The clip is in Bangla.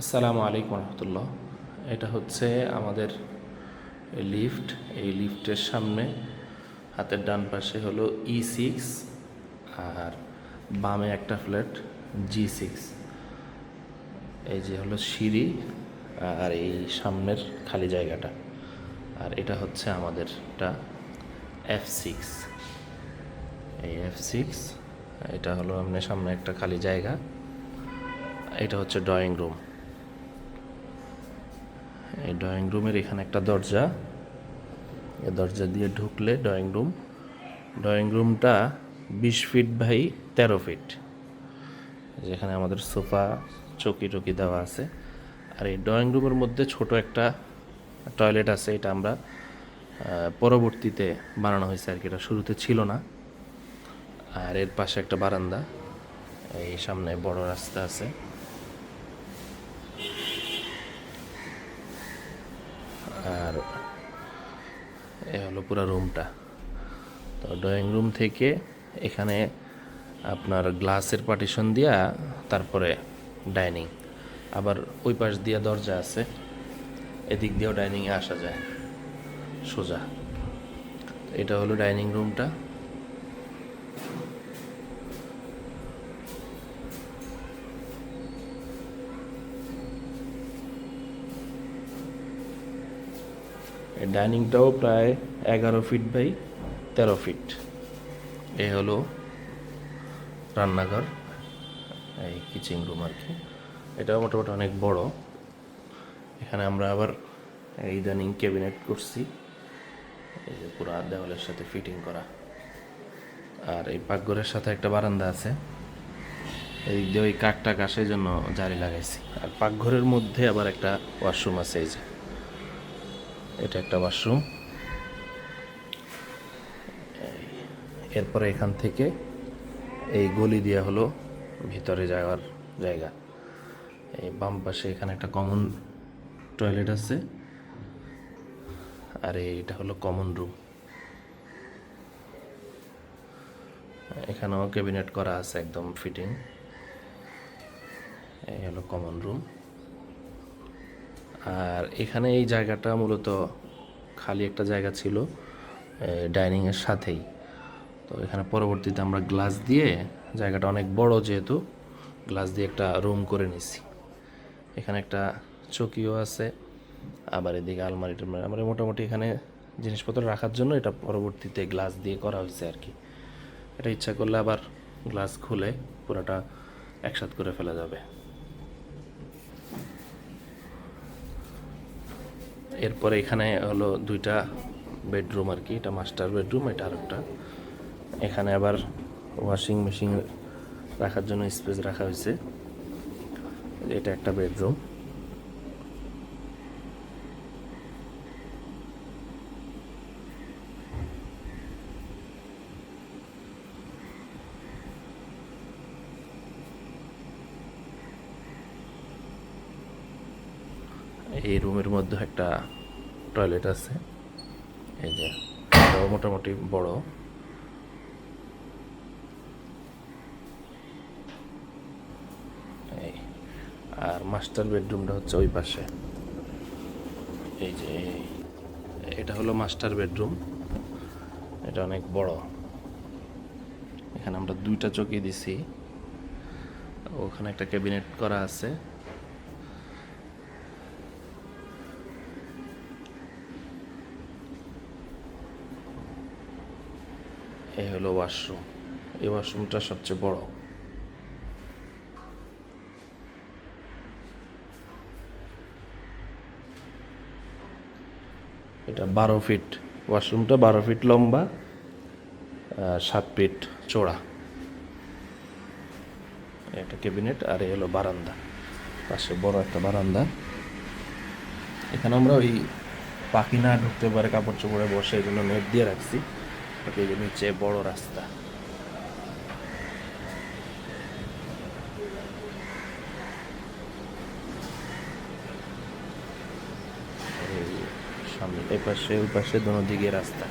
আসসালামু আলাইকুম রহমতুল্লাহ। এটা হচ্ছে আমাদের লিফট। এই লিফটের সামনে হাতের ডান পাশে হলো ই সিক্স আর বামে একটা ফ্ল্যাট জি সিক্স এই যে হলো সিঁড়ি আর এই সামনের খালি জায়গাটা। আর এটা হচ্ছে আমাদেরটা এফ সিক্স এই এফ সিক্স এটা হলো আপনার সামনে একটা খালি জায়গা। এটা হচ্ছে ড্রয়িং রুম এই ড্রয়িং রুমের এখানে একটা দরজা। এই দরজা দিয়ে ঢুকলে ড্রয়িং রুম ড্রয়িং রুমটা বিশ ফিট বাই তেরো ফিট যেখানে আমাদের সোফা, চৌকি টকি দেওয়া আছে। আর এই ড্রয়িং রুমের মধ্যে ছোট একটা টয়লেট আছে, এটা আমরা পরবর্তীতে বানানো হয়েছে আর কি। এটা শুরুতে ছিল না। আর এর পাশে একটা বারান্দা। এই সামনে বড় রাস্তা আছে। আর এ হলো পুরো রুমটা তো ড্রয়িং রুম থেকে এখানে আপনার গ্লাসের পার্টিশন দিয়া তারপরে ডাইনিং আবার ওই পাশ দিয়া দরজা আছে, এদিক দিয়েও ডাইনিংয়ে আসা যায়, সোজা। এটা হলো ডাইনিং রুমটা এই ডাইনিংটাও প্রায় এগারো ফিট বাই তেরো ফিট। এ হলো রান্নাঘর, এই কিচেন রুম আর কি। এটাও মোটামুটি অনেক বড়। এখানে আমরা আবার এই ইদানিং ক্যাবিনেট করছি। এই যে পুরো দেওয়ালের সাথে ফিটিং করা। আর এই পাকঘরের সাথে একটা বারান্দা আছে। এই দিয়ে ওই কাঠটা কাশের জন্য জারি লাগাইছি। আর পাকঘরের মধ্যে আবার একটা ওয়াশরুম আছে এই যে। এটা একটা ওয়াশরুম এরপরে এখান থেকে এই গলি দেওয়া হলো ভিতরে যাওয়ার জায়গা। এই বাম পাশে এখানে একটা কমন টয়লেট আছে। আর এইটা হলো কমন রুম এখানেও ক্যাবিনেট করা আছে একদম ফিটিং এই হলো কমন রুম আর এখানে এই জায়গাটা মূলত খালি একটা জায়গা ছিল ডাইনিংয়ের সাথেই। তো এখানে পরবর্তীতে আমরা গ্লাস দিয়ে, জায়গাটা অনেক বড় যেহেতু, গ্লাস দিয়ে একটা রুম করে নিছি। এখানে একটা চকিও আছে, আবার এদিকে আলমারি টালমারি। আমরা মোটামুটি এখানে জিনিসপত্র রাখার জন্য এটা পরবর্তীতে গ্লাস দিয়ে করা হয়েছে আর কি। এটা ইচ্ছা করলে আবার গ্লাস খুলে পুরোটা একসাথ করে ফেলা যাবে। এরপরে এখানে হলো দুইটা বেডরুম আর কি, এটা মাস্টার বেডরুম, এটা আর একটা এখানে আবার ওয়াশিং মেশিন রাখার জন্য স্পেস রাখা হয়েছে। এটা একটা বেডরুম। এই রুমের মধ্যে একটা টয়লেট আছে। এই যে মোটামুটি বড়। আর মাস্টার বেডরুমটা হচ্ছে ওই পাশে। এই যে এটা হলো মাস্টার বেডরুম। এটা অনেক বড়। এখানে আমরা দুইটা চকি দিছি। ওখানে একটা ক্যাবিনেট করা আছে। এই হলো ওয়াশরুম এই ওয়াশরুমটা সবচেয়ে বড়। এটা বারো ফিট ওয়াশরুমটা বারো ফিট লম্বা সাত ফিট চওড়া। একটা ক্যাবিনেট আর এ হলো বারান্দা। পাশে বড় একটা বারান্দা। এখানে আমরা ওই পাখি না ঢুকতে পারে, কাপড় চোপড়ে বসে এগুলো নেট দিয়ে রাখছি। এই যে নিচে বড় রাস্তা। সামনে এই পাশে ওই পাশে দোনো দিকে রাস্তা।